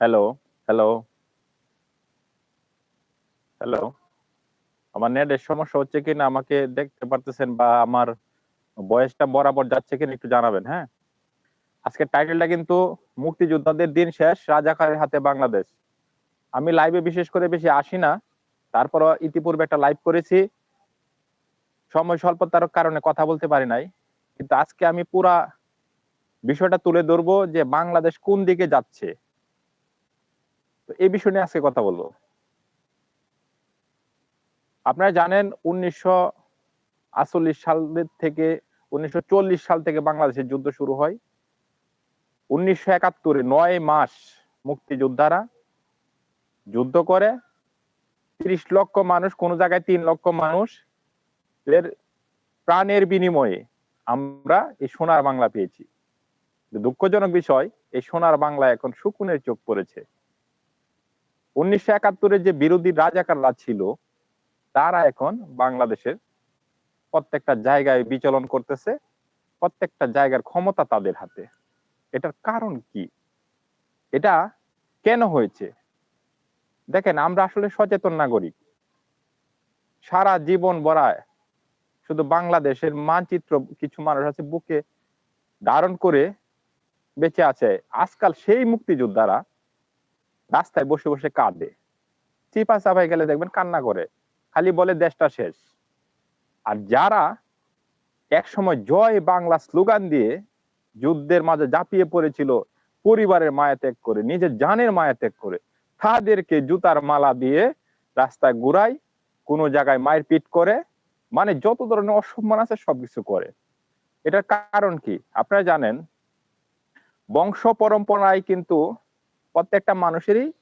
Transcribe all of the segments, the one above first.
Hello, hello. Hello. আমার নেটের সমস্যা হচ্ছে কিনা আমাকে দেখতে পারতেছেন বা আমার ভয়েসটা বরাবর যাচ্ছে কিনা একটু জানাবেন, হ্যাঁ? আজকের টাইটেলটা কিন্তু মুক্তিযোদ্ধাদের দিন শেষ, রাজাকারের হাতে বাংলাদেশ। আমি লাইভে বিশেষ করে বেশি আসি না। তারপরও ইতিপূর্বে একটা লাইভ করেছি। সময় স্বল্পতার কারণে কথা বলতে পারি নাই। কিন্তু আজকে আমি পুরা বিষয়টা তুলে ধরবো যে বাংলাদেশ কোন দিকে যাচ্ছে। তো এই বিষয় নিয়ে আজকে কথা বলব। আপনারা জানেন ১৯৪৮ সালের থেকে ১৯৪০ সাল থেকে বাংলাদেশের যুদ্ধ শুরু হয়। ১৯৭১ এ ৯ মাস মুক্তিযোদ্ধারা যুদ্ধ করে ৩০ লক্ষ মানুষ, কোন জায়গায় তিন লক্ষ মানুষ এর প্রাণের বিনিময়ে আমরা এই সোনার বাংলা পেয়েছি। দুঃখজনক বিষয়, এই সোনার বাংলা এখন শকুনের চোখ পড়েছে। ১৯৭১ এর যে বিরোধী রাজাকাররা ছিল, তারা এখন বাংলাদেশের প্রত্যেকটা জায়গায় বিচলন করতেছে। প্রত্যেকটা জায়গার ক্ষমতা তাদের হাতে। এটার কারণ কি? এটা কেন হয়েছে? দেখেন, আমরা আসলে সচেতন নাগরিক। সারা জীবন বড়ায় শুধু বাংলাদেশের মানচিত্র কিছু মানুষ আছে বুকে ধারণ করে বেঁচে আছে। আজকাল সেই মুক্তিযোদ্ধারা রাস্তায় বসে, বসে কাঁদে। চিপা চাপায় গেলে দেখবেন কান্না করে। খালি বলে দেশটা শেষ। আর যারা একসময় জয় বাংলা স্লোগান দিয়ে যুদ্ধের মাঝে ঝাঁপিয়ে পড়েছিল পরিবারের মায়া ত্যাগ করে, নিজের জানের মায়া ত্যাগ করে, তাদেরকে জুতার মালা দিয়ে রাস্তায় ঘুরায়, কোন জায়গায় মারপিট করে, মানে যত ধরনের অসম্মান আছে সবকিছু করে। এটার কারণ কি? আপনারা জানেন বংশ পরম্পরায় কিন্তু প্রত্যেকটা মানুষেরই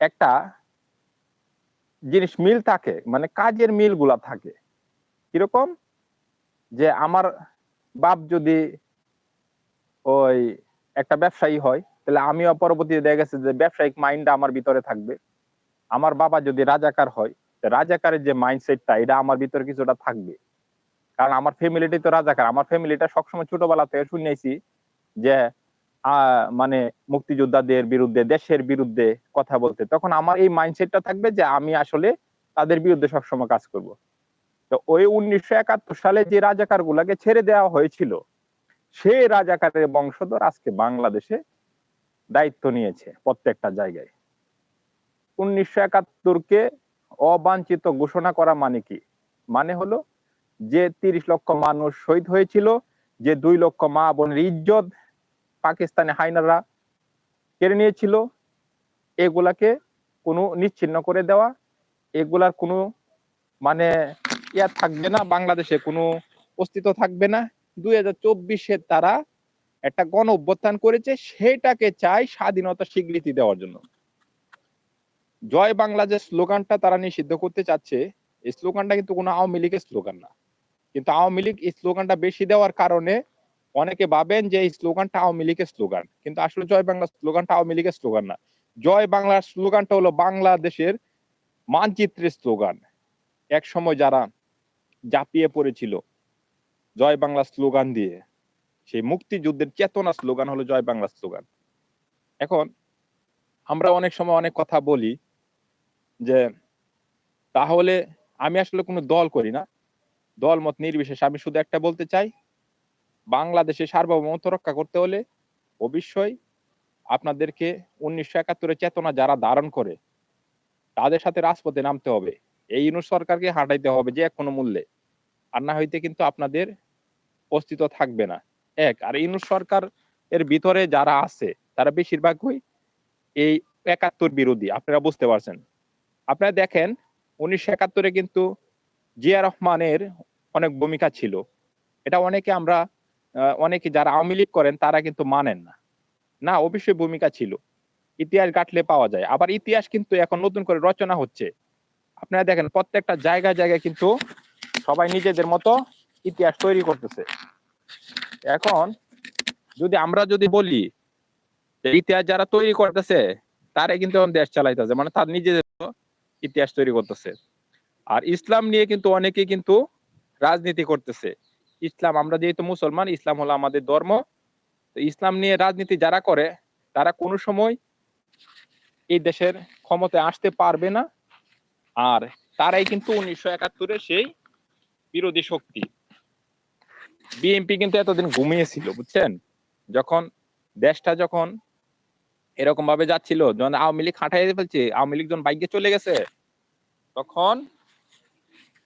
একটা জিনিস মিল থাকে। মানে কাজের মিলগুলা থাকে। কীরকম? যে আমার বাপ যদি ওই একটা ব্যবসায়ী হয়, তাহলে আমিও পরবর্তীতে দেখা গেছে যে ব্যবসায়িক মাইন্ডটা আমার ভিতরে থাকবে। আমার বাবা যদি রাজাকার হয়, রাজাকারের যে মাইন্ডসেটটা এটা আমার ভিতরে কিছুটা থাকবে। কারণ আমার ফ্যামিলিটাই তো রাজাকার। আমার ফ্যামিলিটা সবসময় ছোটবেলা থেকে শুনেছি যে মানে মুক্তিযোদ্ধাদের বিরুদ্ধে, দেশের বিরুদ্ধে কথা বলতে। তখন আমার এই মাইন্ডসেটটা থাকবে যে আমি আসলে তাদের বিরুদ্ধে সবসময় কাজ করব। তো ওই ১৯৭১ সালে যে রাজাকারগুলাকে ছেড়ে দেওয়া হয়েছিল, সেই রাজাকারের বংশধর আজকে বাংলাদেশে দায়িত্ব নিয়েছে প্রত্যেকটা জায়গায়। ১৯৭১ কে অবাঞ্ছিত ঘোষণা করা মানে কি? মানে হলো যে ৩০ লক্ষ মানুষ শহীদ হয়েছিল, যে দুই লক্ষ মা বোনের ইজ্জত পাকিস্তানি হায়নারা কেড়ে নিয়েছিল, এগুলাকে কোনো নিচ্ছিন্ন করে দেওয়া, এগুলার কোনো মানে ইয়া থাকবে না, বাংলাদেশে কোনো অস্তিত্ব থাকবে না। ২০২৪ এ তারা একটা গণ অভ্যুত্থান করেছে, সেটাকে চাই স্বাধীনতা স্বীকৃতি দেওয়ার জন্য। জয় বাংলা যে স্লোগানটা তারা নিষিদ্ধ করতে চাচ্ছে, এই স্লোগানটা কিন্তু কোনো আওয়ামী লীগের স্লোগান না। কিন্তু আওয়ামী লীগ এই স্লোগানটা বেশি দেওয়ার কারণে অনেকে ভাবেন যে এই স্লোগানটা আওয়ামী লীগের স্লোগান। কিন্তু আসলে জয় বাংলা স্লোগানটা আওয়ামী লীগের স্লোগান না। জয় বাংলার স্লোগানটা হলো বাংলাদেশের মানচিত্রের স্লোগান। এক সময় যারা জাপিয়ে পড়েছিল জয় বাংলা স্লোগান দিয়ে, সেই মুক্তিযুদ্ধের চেতনা স্লোগান হলো জয় বাংলা স্লোগান। এখন আমরা অনেক সময় অনেক কথা বলি যে তাহলে আমি আসলে কোনো দল করি না। দল মত নির্বিশেষে আমি শুধু একটা বলতে চাই, বাংলাদেশের সার্বভৌমত্ব রক্ষা করতে হলে অবশ্যই আপনাদেরকে উনিশশো একাত্তরের চেতনা যারা ধারণ করে, তাদের সাথে রাজপথে নামতে হবে। এই ইউনূস সরকারকে হাঁটাইতে হবে যে কোনো মূল্যে। আর না হইতে কিন্তু আপনাদের অস্তিত্ব থাকবে না। এক আর ইউনূস সরকার এর ভিতরে যারা আছে তারা বেশিরভাগই এই ৭১ বিরোধী। আপনারা বুঝতে পারছেন। আপনারা দেখেন উনিশশো একাত্তরে কিন্তু জিয়া রহমানের অনেক ভূমিকা ছিল। এটা অনেকে আমরা অনেকে যারা আওয়ামী লীগ করেন তারা কিন্তু মানেন না। না অবশ্যই ভূমিকা ছিল। ইতিহাস ঘাঁটলে পাওয়া যায়। আবার ইতিহাস কিন্তু এখন নতুন করে রচনা হচ্ছে। আপনারা দেখেন প্রত্যেকটা জায়গায়, জায়গায় কিন্তু সবাই নিজেদের মতো ইতিহাস তৈরি করতেছে। এখন যদি আমরা যদি বলি ইতিহাস যারা তৈরি করতেছে তারাই কিন্তু এখন দেশ চালাইতেছে। মানে তার নিজেদের ইতিহাস তৈরি করতেছে। আর ইসলাম নিয়ে কিন্তু অনেকে কিন্তু রাজনীতি করতেছে। ইসলাম আমরা যেহেতু মুসলমান, ইসলাম হলো আমাদের ধর্ম। তো ইসলাম নিয়ে রাজনীতি যারা করে তারা কোনো সময় এই দেশের ক্ষমতায় আসতে পারবে না। আর তারাই কিন্তু উনিশশো একাত্তরের সেই বিরোধী শক্তি। বিএনপি কিন্তু এতদিন ঘুমিয়েছিল বুঝছেন? যখন দেশটা যখন এরকম ভাবে যাচ্ছিল যখন আওয়ামী লীগ খাটাই ফেলছে আওয়ামী লীগ যখন বাইকে চলে গেছে তখন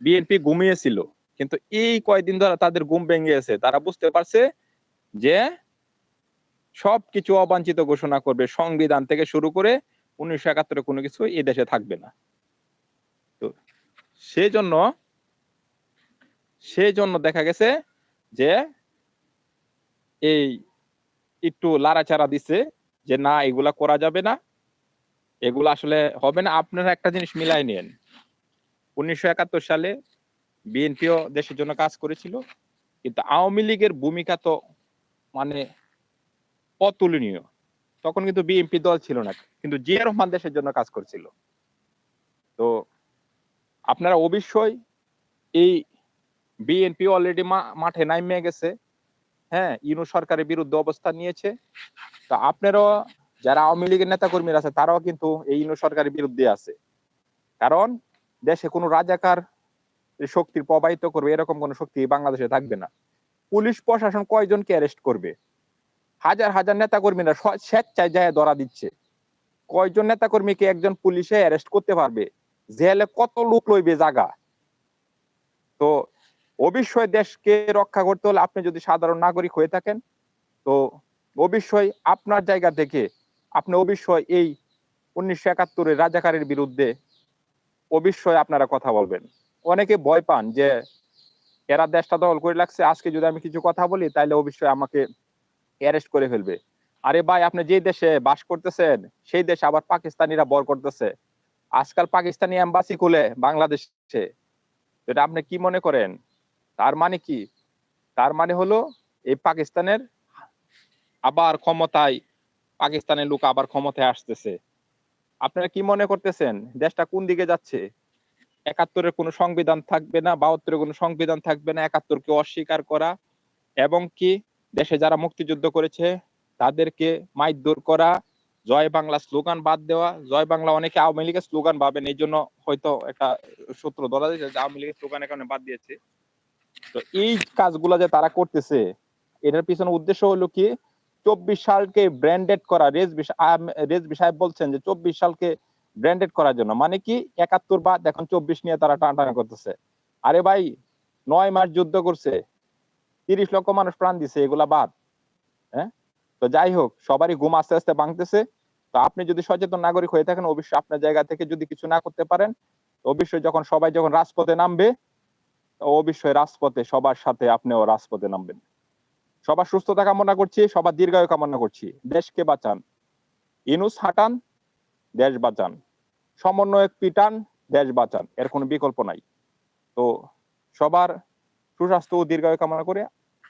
বিএনপি ঘুমিয়েছিল। কিন্তু এই কয়দিন ধরে তাদের ঘুম ভেঙে গেছে। তারা বুঝতে পারছে যে সবকিছু অবাঞ্ছিত ঘোষণা করবে, সংবিধান থেকে শুরু করে উনিশশো একাত্তরে কোনো কিছু এই দেশে থাকবে না। তো সেই জন্য সেই জন্য দেখা গেছে যে এই একটু লাড়াচাড়া দিছে যে না, এগুলা করা যাবে না, এগুলো আসলে হবে না। আপনারা একটা জিনিস মিলাই নেন উনিশশো একাত্তর সালে বিএনপিও দেশের জন্য কাজ করেছিল, কিন্তু আওয়ামী লীগের ভূমিকা তো মানে অতুলনীয়। তখন কিন্তু বিএনপি দল ছিল না, কিন্তু জিয়া রহমান দেশের জন্য কাজ করছিল। তো আপনারা অবশ্যই এই বিএনপি অলরেডি মাঠে নামিয়ে গেছে। হ্যাঁ ইনু সরকারের বিরুদ্ধে অবস্থান নিয়েছে। তো আপনারাও যারা আওয়ামী লীগের নেতা কর্মীরা আছে, তারাও কিন্তু এই ইনু সরকারের বিরুদ্ধে আছে। কারণ দেশে কোনো রাজাকার শক্তির প্রবাহিত করবে, এরকম কোনো শক্তি বাংলাদেশে থাকবে না। পুলিশ প্রশাসন কয়জনকে অ্যারেস্ট করবে? হাজার হাজার নেতা কর্মীরা স্বেচ্ছায় যায় ধরা দিচ্ছে। কয়জন নেতা কর্মীকে একজন পুলিশে অ্যারেস্ট করতে পারবে? জেলে কত লোক লইবে জায়গা তো অবশ্যই দেশকে রক্ষা করতে হলে আপনি যদি সাধারণ নাগরিক হয়ে থাকেন, তো অবশ্যই আপনার জায়গা থেকে আপনি অবশ্যই এই উনিশশো একাত্তরের রাজাকারের বিরুদ্ধে অবশ্যই আপনারা কথা বলবেন। অনেকে ভয় পান যে এরা দেশটা দখল করে লাগছে আজকে যদি আমি কিছু কথা বলি তাহলে অবশ্যই আমাকে অ্যারেস্ট করে ফেলবে। আরে ভাই, আপনি যে দেশে বাস করতেছেন, সেই দেশে আবার পাকিস্তানিরা বর করতেছে। আজকাল পাকিস্তানি এম্বাসি খুলে বাংলাদেশে। এটা আপনি কি মনে করেন? তার মানে কি? তার মানে হলো, এই পাকিস্তানের আবার ক্ষমতায়, পাকিস্তানের লোক আবার ক্ষমতায় আসতেছে। আপনারা কি মনে করতেছেন? দেশটা কোন দিকে যাচ্ছে? একাত্তরের কোনো সংবিধান থাকবে না, বাহাত্তরের কোনো সংবিধান থাকবে না, একাত্তরকে অস্বীকার করা এবং কি দেশে যারা মুক্তিযুদ্ধ করেছে তাদেরকে মাইদুর করা, জয় বাংলা স্লোগান বাদ দেওয়া, জয় বাংলা অনেকে আওয়ামী লীগের স্লোগান পাবেন এই জন্য হয়তো একটা সূত্র ধরা দিয়েছে যে আওয়ামী লীগের স্লোগান এখানে বাদ দিয়েছে। তো এই কাজগুলো যে তারা করতেছে, এটার পিছনে উদ্দেশ্য হলো কি, চব্বিশ সালকে ব্র্যান্ডেড করা রেজবি রেজবি সাহেব বলছেন যে চব্বিশ সালকে ব্র্যান্ডেড করার জন্য। মানে কি, একাত্তর বাদ এখন চব্বিশ নিয়ে তারা টানাটানা করতেছে। আরে ভাই, নয় মাস যুদ্ধ করছে, তিরিশ লক্ষ মানুষ প্রাণ দিছে, এগুলা বাদ। হ্যাঁ? তো যাই হোক, সবারই ঘুম আস্তে আস্তে ভাঙতেছে। তো আপনি যদি সচেতন নাগরিক হয়ে থাকেন, অবশ্যই আপনার জায়গা থেকে যদি কিছু না করতে পারেন, অবশ্যই যখন সবাই যখন রাজপথে নামবে অবশ্যই রাজপথে সবার সাথে আপনিও রাজপথে নামবেন। সবার সুস্থতা কামনা করছি, সবার দীর্ঘায়ু কামনা করছি। দেশকে বাঁচান। ইনুস হাটান, দেশ বাঁচান। সমন্বয়ক পিটান, দেশ বাঁচান, এর কোনো বিকল্প নাই। তো সবার সুস্বাস্থ্য ও দীর্ঘায়ু কামনা করে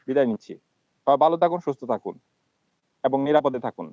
বিদায় নিচ্ছি। সবাই ভালো থাকুন, সুস্থ থাকুন এবং নিরাপদে থাকুন।